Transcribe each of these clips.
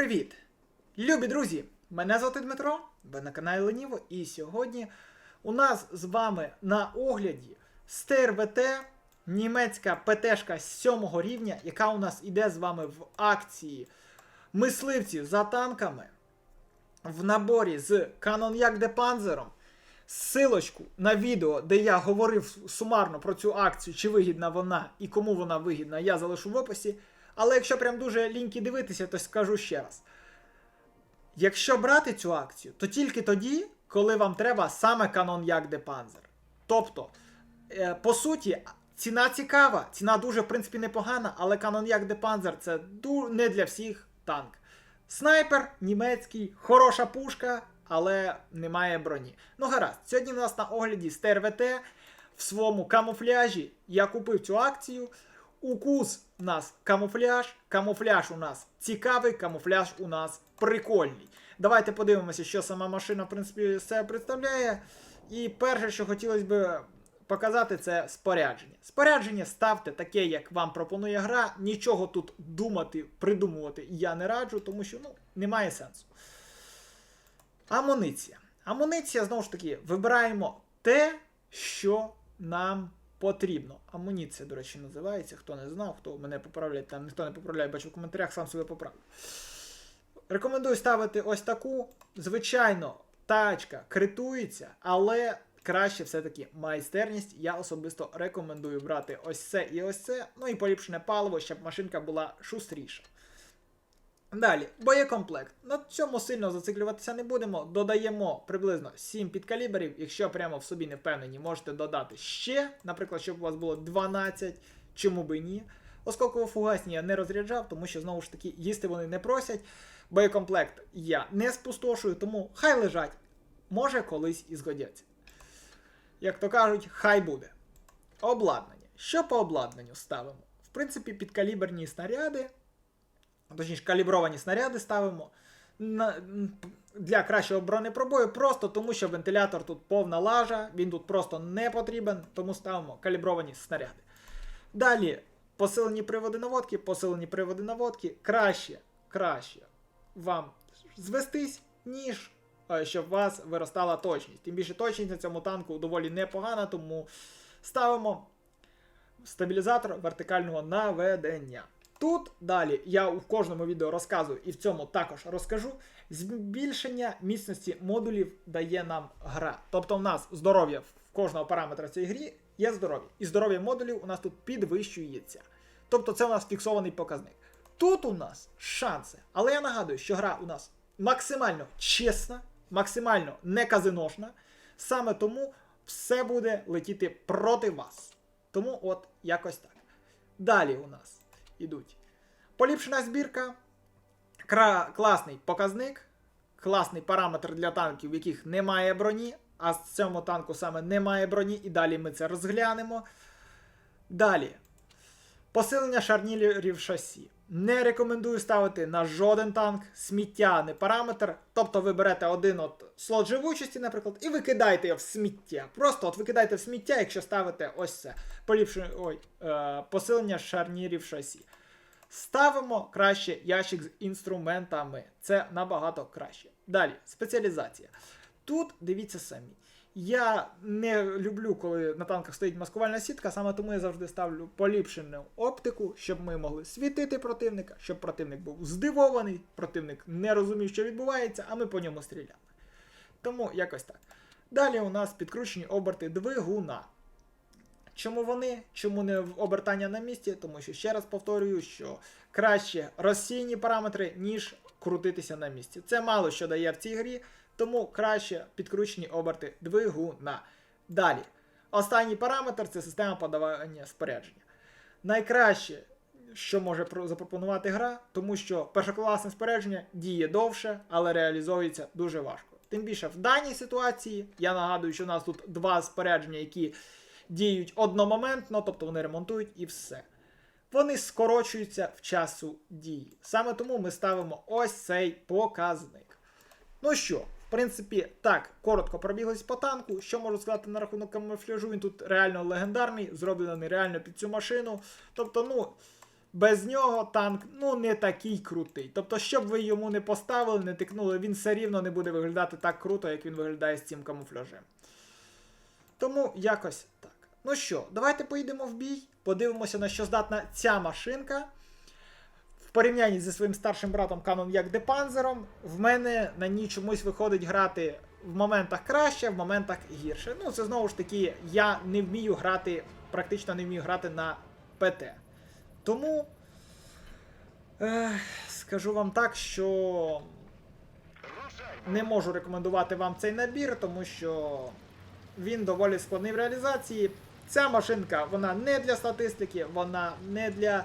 привіт! Любі друзі! Мене звати Дмитро, ви на каналі Леніво, і сьогодні у нас з вами на огляді Стейр ВТ, німецька ПТшка 7 рівня, яка у нас іде з вами в акції мисливці за танками в наборі з Canon Як де Панзером. Силочку на відео, де я говорив сумарно про цю акцію, чи вигідна вона і кому вона вигідна, я залишу в описі. Але якщо прям дуже ліньки дивитися, то скажу ще раз. Якщо брати цю акцію, то тільки тоді, коли вам треба саме Canon Як де. Тобто, е, по суті, ціна цікава, ціна дуже, в принципі, непогана, але Canon Як де Panzer це не для всіх танк. Снайпер німецький, хороша пушка, але немає броні. Ну гаразд, сьогодні у нас на огляді Стер ВТ в своєму камуфляжі. Я купив цю акцію. Укус у нас камуфляж, камуфляж у нас цікавий, камуфляж у нас прикольний. Давайте подивимося, що сама машина, в принципі, себе представляє. І перше, що хотілося б показати, це спорядження. Спорядження ставте таке, як вам пропонує гра. Нічого тут думати, придумувати я не раджу, тому що ну, немає сенсу. Амуніція. Амуніція, знову ж таки, вибираємо те, що нам потрібно. Амуніція, до речі, називається. Хто не знав, хто мене поправляє, там ніхто не поправляє, бачу в коментарях, сам себе поправлю. Рекомендую ставити ось таку. Звичайно, тачка критується, але краще все-таки майстерність. Я особисто рекомендую брати ось це і ось це. Ну і поліпшене паливо, щоб машинка була шустріша. Далі, боєкомплект. На цьому сильно зациклюватися не будемо. Додаємо приблизно 7 підкаліберів. Якщо прямо в собі не впевнені, можете додати ще, наприклад, щоб у вас було 12, чому би ні. Осколково фугасні я не розряджав, тому що знову ж таки їсти вони не просять. Боєкомплект я не спустошую, тому хай лежать. Може колись і згодяться. Як то кажуть, хай буде. Обладнання. Що по обладнанню ставимо? В принципі, підкаліберні снаряди точніше, калібровані снаряди ставимо на, для кращого бронепробою, просто тому що вентилятор тут повна лажа, він тут просто не потрібен, тому ставимо калібровані снаряди. Далі, посилені приводи наводки, посилені приводи наводки. Краще, краще вам звестись, ніж е, щоб у вас виростала точність. Тим більше точність на цьому танку доволі непогана, тому ставимо стабілізатор вертикального наведення. Тут далі я в кожному відео розказую і в цьому також розкажу. Збільшення міцності модулів дає нам гра. Тобто, в нас здоров'я в кожного параметра цій грі є здоров'я. І здоров'я модулів у нас тут підвищується. Тобто це у нас фіксований показник. Тут у нас шанси. Але я нагадую, що гра у нас максимально чесна, максимально не казиношна. Саме тому все буде летіти проти вас. Тому от якось так. Далі у нас ідуть. Поліпшена збірка, класний показник, класний параметр для танків, в яких немає броні, а з цьому танку саме немає броні, і далі ми це розглянемо. Далі. Посилення шарнірів шасі. Не рекомендую ставити на жоден танк сміття, не параметр. Тобто ви берете один от слот живучості, наприклад, і викидаєте його в сміття. Просто от викидаєте в сміття, якщо ставите ось це. Поліпшення, ой, е, посилення шарнірів шасі. Ставимо краще ящик з інструментами. Це набагато краще. Далі, спеціалізація. Тут дивіться самі. Я не люблю, коли на танках стоїть маскувальна сітка, саме тому я завжди ставлю поліпшену оптику, щоб ми могли світити противника, щоб противник був здивований, противник не розумів, що відбувається, а ми по ньому стріляли. Тому якось так. Далі у нас підкручені оберти двигуна. Чому вони? Чому не обертання на місці? Тому що ще раз повторюю, що краще розсійні параметри, ніж крутитися на місці. Це мало що дає в цій грі, тому краще підкручені оберти двигуна. Далі. Останній параметр це система подавання спорядження. Найкраще, що може запропонувати гра, тому що першокласне спорядження діє довше, але реалізовується дуже важко. Тим більше в даній ситуації я нагадую, що у нас тут два спорядження, які діють одномоментно, тобто вони ремонтують і все. Вони скорочуються в часу дії. Саме тому ми ставимо ось цей показник. Ну що, в принципі, так, коротко пробіглись по танку. Що можу сказати на рахунок камуфляжу? Він тут реально легендарний, зроблений реально під цю машину. Тобто, ну, без нього танк ну не такий крутий. Тобто, щоб ви йому не поставили, не тикнули, він все рівно не буде виглядати так круто, як він виглядає з цим камуфляжем. Тому якось так. Ну що, давайте поїдемо в бій, подивимося, на що здатна ця машинка. В порівнянні зі своїм старшим братом Canon як Депанзером, в мене на ній чомусь виходить грати в моментах краще, в моментах гірше. Ну, це знову ж таки, я не вмію грати, практично не вмію грати на ПТ. Тому е, скажу вам так, що не можу рекомендувати вам цей набір, тому що він доволі складний в реалізації. Ця машинка вона не для статистики, вона не для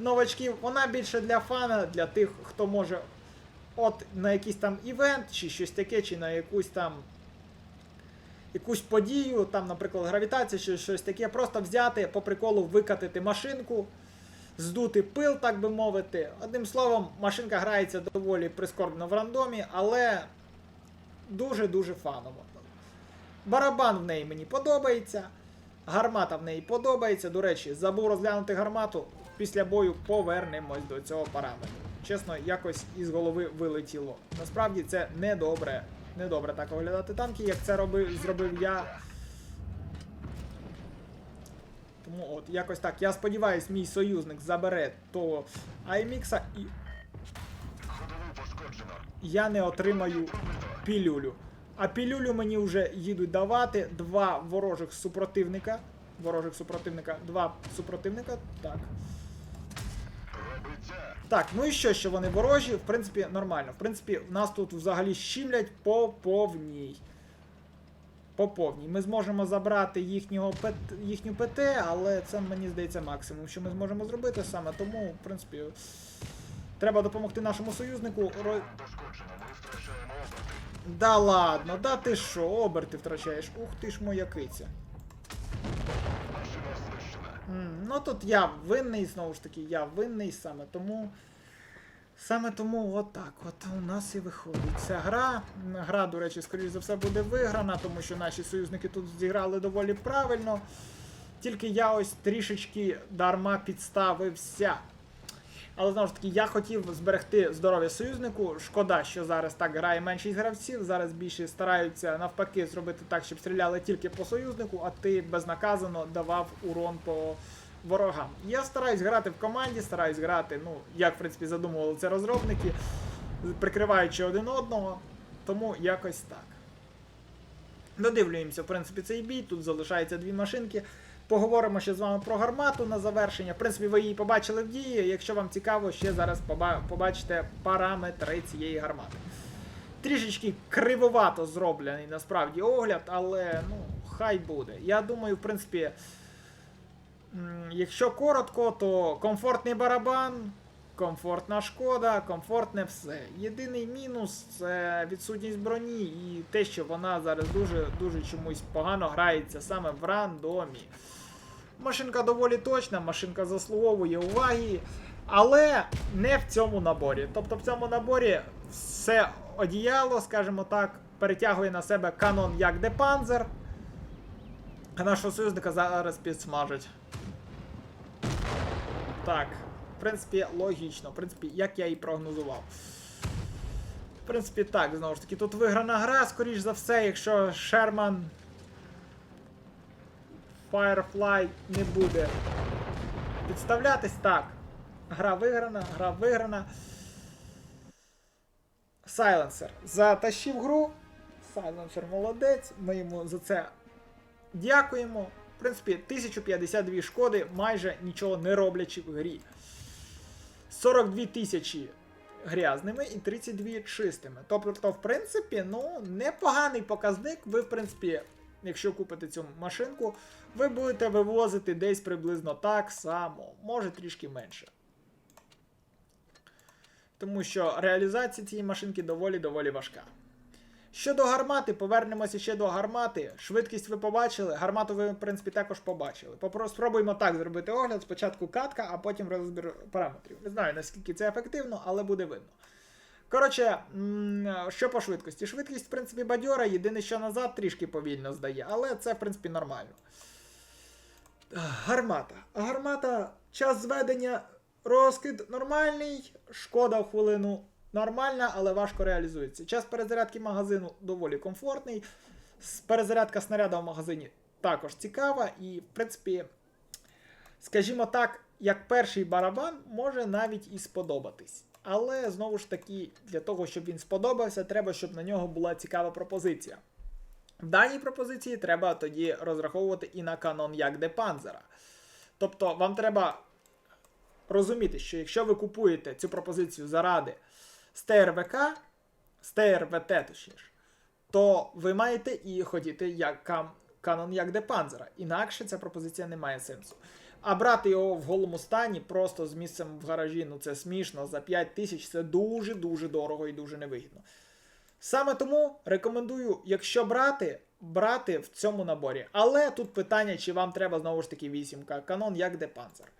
новачків, вона більше для фана, для тих, хто може от на якийсь там івент, чи щось таке, чи на якусь там якусь подію, там, наприклад, гравітація, чи щось таке, просто взяти по приколу викатити машинку, здути пил, так би мовити. Одним словом, машинка грається доволі прискорбно в рандомі, але дуже-дуже фаново. Барабан в неї мені подобається. Гармата в неї подобається. До речі, забув розглянути гармату. Після бою повернемось до цього параметру. Чесно, якось із голови вилетіло. Насправді це недобре. Недобре так оглядати танки, як це робив, зробив я. Тому от, якось так. Я сподіваюсь, мій союзник забере того Аймікса і я не отримаю пілюлю. А пілюлю мені вже їдуть давати два ворожих супротивника. Ворожих супротивника. Два супротивника. Так. Так, ну і що, що вони ворожі, в принципі, нормально. В принципі, нас тут взагалі щімлять по повній. По повній. Ми зможемо забрати їхнього ПТ, їхню ПТ, але це, мені здається, максимум, що ми зможемо зробити саме. Тому, в принципі, треба допомогти нашому союзнику. Ро- Да ладно, да ти що, оберти втрачаєш. Ух ти ж моя киця. М, Ну тут я винний, знову ж таки, я винний саме тому. Саме тому отак от у нас і виходить ця гра. Гра, до речі, скоріш за все буде виграна, тому що наші союзники тут зіграли доволі правильно. Тільки я ось трішечки дарма підставився. Але знову ж таки, я хотів зберегти здоров'я союзнику. Шкода, що зараз так грає меншість гравців. Зараз більше стараються навпаки зробити так, щоб стріляли тільки по союзнику, а ти безнаказано давав урон по ворогам. Я стараюсь грати в команді, стараюсь грати, ну, як в принципі задумували це розробники, прикриваючи один одного. Тому якось так. Додивлюємося, в принципі, цей бій. Тут залишається дві машинки. Поговоримо ще з вами про гармату на завершення. В принципі, ви її побачили в дії. Якщо вам цікаво, ще зараз побачите параметри цієї гармати. Трішечки кривовато зроблений насправді огляд, але ну, хай буде. Я думаю, в принципі, якщо коротко, то комфортний барабан, комфортна шкода, комфортне все. Єдиний мінус це відсутність броні і те, що вона зараз дуже дуже чомусь погано грається саме в рандомі. Машинка доволі точна, машинка заслуговує уваги, але не в цьому наборі. Тобто в цьому наборі все одіяло, скажімо так, перетягує на себе канон як Депанзер. А нашого союзника зараз підсмажить. Так, в принципі, логічно. В принципі, як я і прогнозував. В принципі, так, знову ж таки, тут виграна гра, скоріш за все, якщо Шерман Firefly не буде підставлятись. Так. Гра виграна, гра виграна. Сайленсер затащив гру. Сайленсер молодець. Ми йому за це дякуємо. В принципі, 1052 шкоди, майже нічого не роблячи в грі. 42 тисячі грязними і 32 чистими. Тобто, в принципі, ну, непоганий показник. Ви, в принципі, якщо купите цю машинку, ви будете вивозити десь приблизно так само, може трішки менше. Тому що реалізація цієї машинки доволі-доволі важка. Щодо гармати, повернемося ще до гармати. Швидкість ви побачили, гармату ви, в принципі, також побачили. Спробуємо так зробити огляд. Спочатку катка, а потім розбір параметрів. Не знаю, наскільки це ефективно, але буде видно. Коротше, що по швидкості? Швидкість, в принципі, бадьора, єдине, що назад трішки повільно здає, але це, в принципі, нормально. Гармата. Гармата, час зведення Розкид нормальний, шкода в хвилину нормальна, але важко реалізується. Час перезарядки магазину доволі комфортний. Перезарядка снаряда в магазині також цікава, і, в принципі, скажімо так, як перший барабан може навіть і сподобатись. Але знову ж таки, для того, щоб він сподобався, треба, щоб на нього була цікава пропозиція. В даній пропозиції треба тоді розраховувати і на канон як де Панзера. Тобто, вам треба розуміти, що якщо ви купуєте цю пропозицію заради СТРВК, СТРВТ точніше, то ви маєте і хотіти як канон як де Панзера. Інакше ця пропозиція не має сенсу. А брати його в голому стані просто з місцем в гаражі, ну це смішно, за 5 тисяч це дуже-дуже дорого і дуже невигідно. Саме тому рекомендую, якщо брати, брати в цьому наборі. Але тут питання, чи вам треба знову ж таки 8К канон, як де Панзер.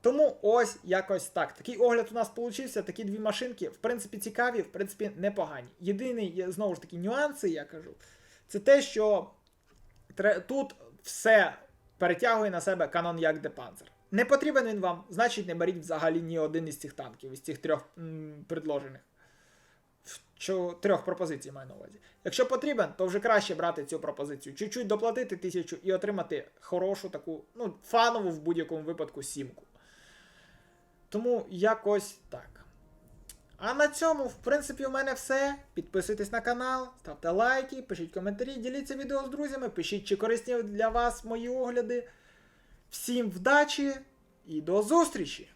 Тому ось якось так. Такий огляд у нас получився. Такі дві машинки, в принципі, цікаві, в принципі, непогані. Єдиний, знову ж таки, нюанси, я кажу, це те, що тут все перетягує на себе канон як де Панзер. Не потрібен він вам, значить не беріть взагалі ні один із цих танків, із цих трьох м, предложених. В чотирьох пропозицій маю на увазі. Якщо потрібен, то вже краще брати цю пропозицію. Чуть-чуть доплатити тисячу і отримати хорошу таку, ну, фанову в будь-якому випадку сімку. Тому якось так. А на цьому, в принципі, у мене все. Підписуйтесь на канал, ставте лайки, пишіть коментарі, діліться відео з друзями, пишіть, чи корисні для вас мої огляди. Всім вдачі і до зустрічі!